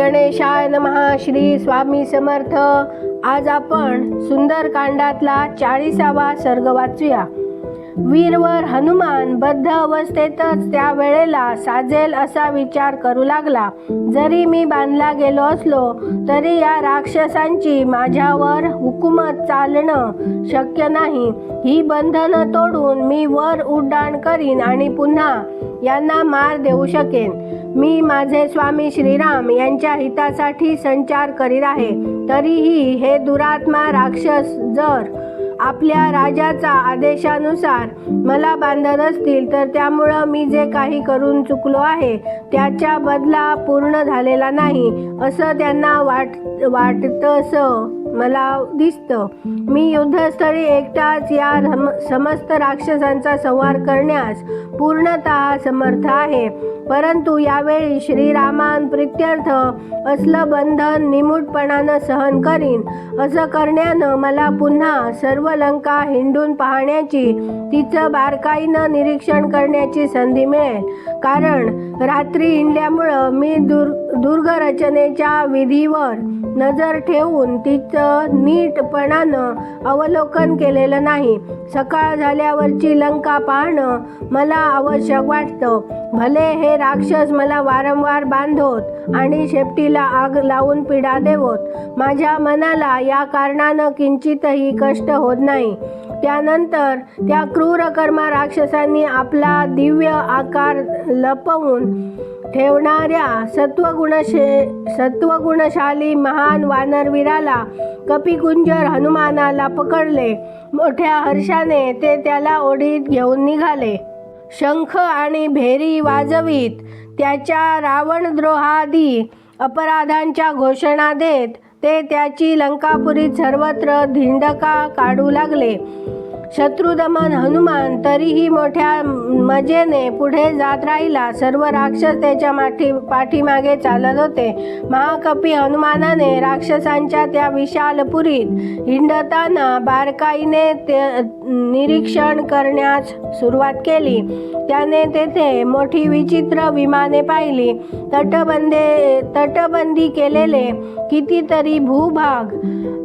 गणेशाय नमः. श्री स्वामी समर्थ. आज आपण सुंदरकांडातला चाळीसावा सर्ग वाचूया. वीरवर हनुमान बद्ध अवस्थेतच त्या वेळेला साजेल असा विचार करू लागला. जरी मी बांधला गेलो असलो तरी या राक्षसांची माझ्यावर हुकूमत चालणं शक्य नाही. ही बंधनं तोडून मी वर उड्डाण करीन आणि पुन्हा यांना मार देऊ शकेन. मी माझे स्वामी श्रीराम यांच्या हितासाठी संचार करीत आहे. तरीही हे दुरात्मा राक्षस जर आपल्या राजाचा आदेशानुसार मला बांधत असतील तर त्यामुळं मी जे काही करून चुकलो आहे त्याच्या बदला पूर्ण झालेला नाही असं त्यांना वाट वाटतं असं मला दिसतं. मी युद्धस्थळी एकटाच या रम- समस्त राक्षसांचा संहार करण्यास पूर्णतः समर्थ आहे. परंतु यावेळी श्रीरामान प्रित्यर्थ असलं बंधन निमूटपणानं सहन करीन. असं करण्यानं मला पुन्हा सर्व लंका हिंडून पाहण्याची तिचं बारकाईनं निरीक्षण करण्याची संधी मिळेल. कारण रात्री हिंडल्यामुळं मी दुर् दुर्गरचनेच्या विधीवर नजर ठेवून तिचं नीटपणानं अवलोकन केलेलं नाही. सकाळ झाल्यावरची लंका पाहणं मला आवश्यक वाटतं. भले हे राक्षस मला वारंवार बांधोत आणि शेपटीला आग लावून पिढा देवोत. माझ्या मनाला या कारणानं किंचितही कष्ट होत नाही. त्यानंतर त्या क्रूर कर्मा राक्षसांनी आपला दिव्य आकार लपवून ठेवणाऱ्या सत्वगुणशे सत्वगुणशाली महान वानरवीराला कपिकुंजर हनुमानाला पकडले. मोठ्या हर्षाने ते त्याला ओढीत घेऊन निघाले. शंख आणि भेरी वाजवीत त्याच्या रावणद्रोहादी अपराधांच्या घोषणा देत ते त्याची लंकापुरीत सर्वत्र धिंडका काढू लागले. शत्रुदमन हनुमान तरीही मोठ्या मजेने पुढे जात राहिला. सर्व राक्षस त्याच्या माठी पाठीमागे चालत होते. महाकपी हनुमानाने राक्षसांच्या त्या विशालपुरीत हिंडताना बारकाईने ते निरीक्षण करण्यास सुरुवात केली. त्याने तेथे मोठी विचित्र विमाने पाहिली. तटबंदे तटबंदी केलेले कितीतरी भूभाग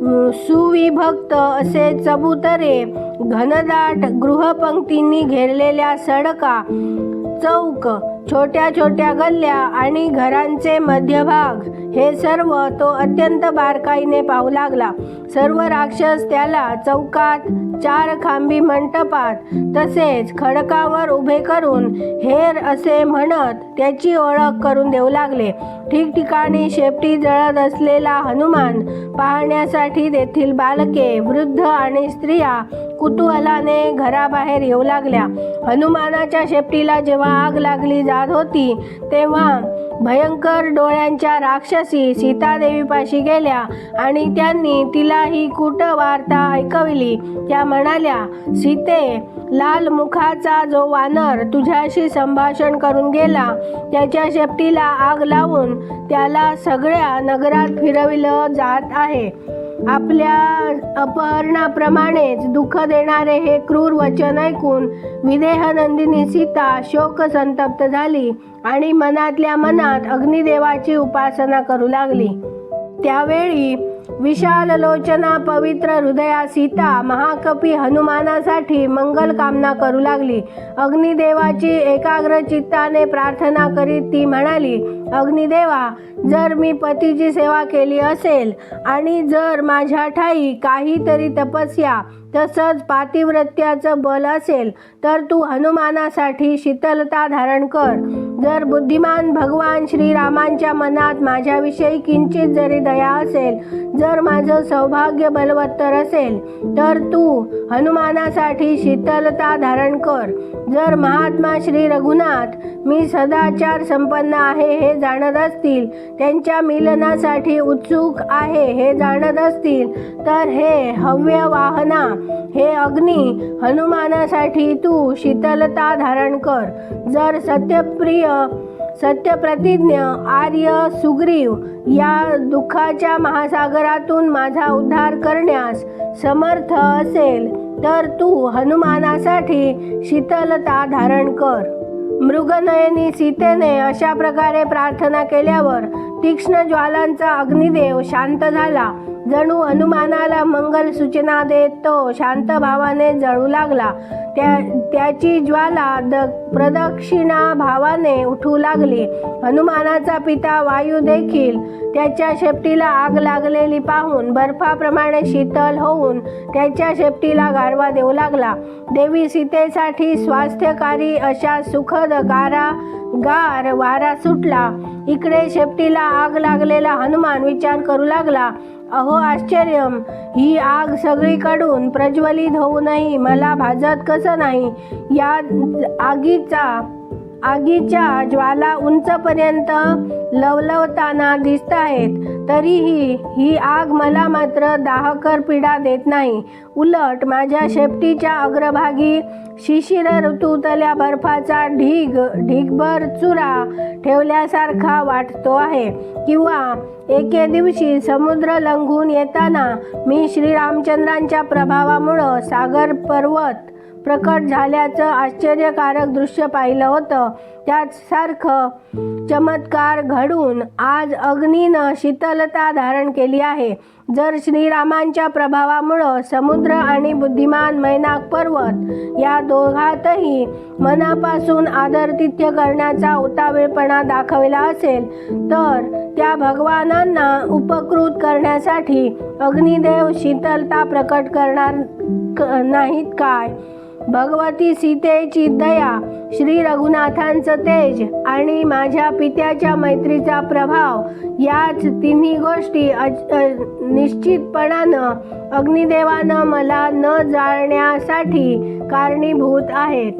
सुविभक्त असे चबुतरे घनदाट गृहपंक्तींनी घेरलेल्या सडका चौक छोट्या छोट्या गल्ल्या आणि घरांचे मध्यभाग. हे सर्व तो अत्यंत बारकाईने पाहू लागला. सर्व राक्षस त्याला चौकात चार खांबी मंटपात तसेच खडकावर उभे करून हेर असे म्हणत त्याची ओळख करून देऊ लागले. ठिकठिकाणी शेपटी जळत असलेला हनुमान पाहण्यासाठी तेथील बालके वृद्ध आणि स्त्रिया कुतूहलाने घराबाहेर येऊ लागल्या. हनुमानाच्या शेपटीला जेव्हा आग लागली जात होती तेव्हा भयंकर डोळ्यांच्या राक्षस सीतादेवीपाशी गेल्या आणि त्यांनी तिला ही कुट वार्ता ऐकविली. त्या म्हणाल्या सीते लाल मुखाचा जो वानर तुझ्याशी संभाषण करून गेला त्याच्या शेपटीला आग लावून त्याला सगळ्या नगरात फिरविलं जात आहे. आपल्या अपहरणाप्रमाणेच दुःख देणारे हे क्रूर वचन ऐकून विदेहनंदिनी सीता शोक संतप्त झाली आणि मनातल्या मनात अग्निदेवाची उपासना करू लागली. त्यावेळी विशाल लोचना पवित्र हृदया सीता महाकपी हनुमानासाठी मंगल कामना करू लागली. अग्निदेवाची एकाग्र चित्ताने प्रार्थना करीत ती म्हणाली अग्निदेवा जर मी पतीची सेवा केली असेल आणि जर माझ्या ठाई काहीतरी तपस्या तसंच पातिव्रत्याचं बल असेल तर तू हनुमानासाठी शीतलता धारण कर. जर बुद्धिमान भगवान श्रीरामांच्या मनात माझ्याविषयी किंचित जरी दया असेल जर माझं सौभाग्य बलवत्तर असेल तर तू हनुमानासाठी शीतलता धारण कर. जर महात्मा श्री रघुनाथ मी सदाचार संपन्न आहे हे जाणत असतील. त्यांच्या मिलनासाठी उत्सुक आहे हे जाणत असतील. तर हे हव्य वाहना हे अग्नी हनुमानासाठी तू शीतलता धारण कर. जर सत्यप्रिय सत्यप्रतिज्ञ आर्य सुग्रीव या दुःखाच्या महासागरातून माझा उद्धार करण्यास समर्थ असेल तर तू हनुमानासाठी शीतलता धारण कर. मृगनयनी सीतेने अशा प्रकारे प्रार्थना केल्यावर तीक्ष्ण ज्वालांचा अग्निदेव शांत झाला. जणू हनुमानाला मंगल सूचना देत. तो शांत भावाने जळू लागला. त्या त्याची ज्वाला द प्रदक्षिणा भावाने उठू लागली. हनुमानाचा पिता वायू देखील त्याच्या शेपटीला आग लागलेली पाहून बर्फाप्रमाणे शीतल होऊन त्याच्या शेपटीला गारवा देऊ लागला. देवी सीतेसाठी स्वास्थ्यकारी अशा सुखद गारा गार वारा सुटला. इकडे शेपटीला आग लागलेला हनुमान विचार करू लागला. अहो आश्चर्य. ही आग सगळीकडून प्रज्वलित होऊनही मला भाजत कसं नाही? या आगीचा आगीच्या ज्वाला उंचपर्यंत लवलवताना दिसत आहेत तरीही ही आग मला मात्र दाहकर पीडा देत नाही. उलट माझ्या शेपटीच्या अग्रभागी शिशिर ऋतूतल्या बर्फाचा ढीग ढीगभर चुरा ठेवल्यासारखा वाटतो आहे. किंवा एके दिवशी समुद्र लंघून येताना मी श्रीरामचंद्रांच्या प्रभावामुळं सागर पर्वत प्रकट झाल्याचं आश्चर्यकारक दृश्य पाहिलं होतं. त्याचसारखं चमत्कार घडून आज अग्नीनं शीतलता धारण केली आहे. जर श्रीरामांच्या प्रभावामुळं समुद्र आणि बुद्धिमान मैनाक पर्वत या दोघातही मनापासून आदरतिथ्य करण्याचा उतावीळपणा दाखविला असेल तर त्या भगवानांना उपकृत करण्यासाठी अग्निदेव शीतलता प्रकट करणार क- नाहीत काय? भगवती सीतेची दया श्री रघुनाथांचं तेज आणि माझ्या पित्याच्या मैत्रीचा प्रभाव याच तिन्ही गोष्टी अज- निश्चितपणानं अग्निदेवानं मला न जाळण्यासाठी कारणीभूत आहेत.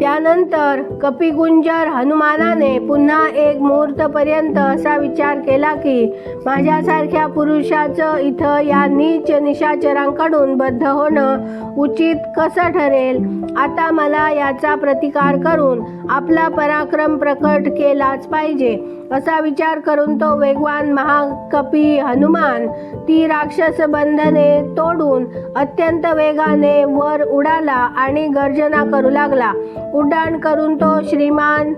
त्यानंतर कपिगुंजर हनुमानाने पुन्हा एक मुहूर्तपर्यंत असा विचार केला की माझ्यासारख्या पुरुषाचं इथं या नीच निशाचरांकडून बद्ध होणं उचित कसं ठरेल? आता मला याचा प्रतिकार करून आपला पराक्रम प्रकट केलाच पाहिजे असा विचार करून तो वेगवान महाकपी हनुमान ती राक्षस बंधने तोडून अत्यंत वेगाने वर उडाला आणि गर्जना करू लागला. उड्डाण करून तो श्रीमान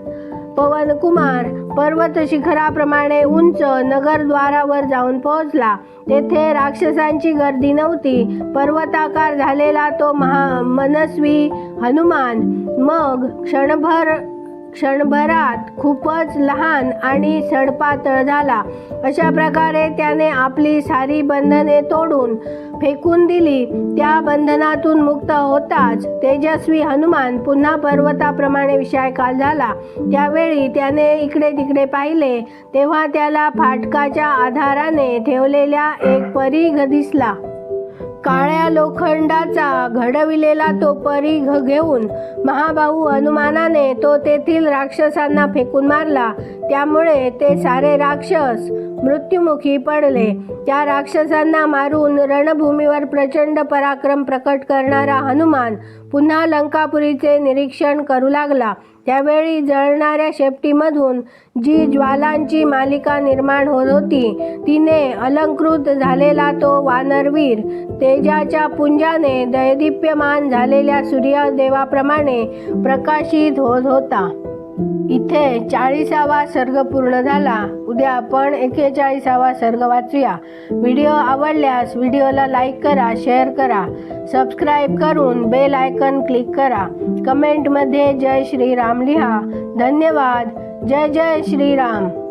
पवनकुमार पर्वत शिखराप्रमाणे उंच नगरद्वारावर जाऊन पोहोचला. तेथे राक्षसांची गर्दी नव्हती. पर्वताकार झालेला तो महा मनस्वी हनुमान. मग क्षणभर क्षणभरात खूपच लहान आणि सडपातळ झाला. अशा प्रकारे त्याने आपली सारी बंधने तोडून फेकून दिली. त्या बंधनातून मुक्त होताच तेजस्वी हनुमान पुन्हा पर्वताप्रमाणे विषयकाल झाला. त्यावेळी त्याने इकडे तिकडे पाहिले तेव्हा त्याला फाटकाच्या आधाराने ठेवलेल्या एक परीघ दिसला. काळ्या लोखंडाचा घडविलेला तो परीघ घेऊन महाभाऊ हनुमानाने तो तेथील राक्षसांना फेकून मारला. त्यामुळे ते सारे राक्षस मृत्युमुखी पडले. त्या राक्षसांना मारून रणभूमीवर प्रचंड पराक्रम प्रकट करणारा हनुमान पुन्हा लंकापुरीचे निरीक्षण करू लागला. त्यावेळी जळणाऱ्या शेपटीमधून जी ज्वालांची मालिका निर्माण होत होती तिने अलंकृत झालेला तो वानरवीर तेजाच्या पुंजाने दैदिप्यमान झालेल्या सूर्यदेवाप्रमाणे प्रकाशित होत होता. इथे चाळीसावा सर्ग पूर्ण झाला. उद्या आपण एकेचाळीसावा सर्ग वाचूया. व्हिडिओ आवडल्यास व्हिडिओला लाईक करा शेअर करा. सबस्क्राईब करून बेल आयकन क्लिक करा. कमेंटमध्ये जय श्रीराम लिहा. धन्यवाद. जय जय श्रीराम.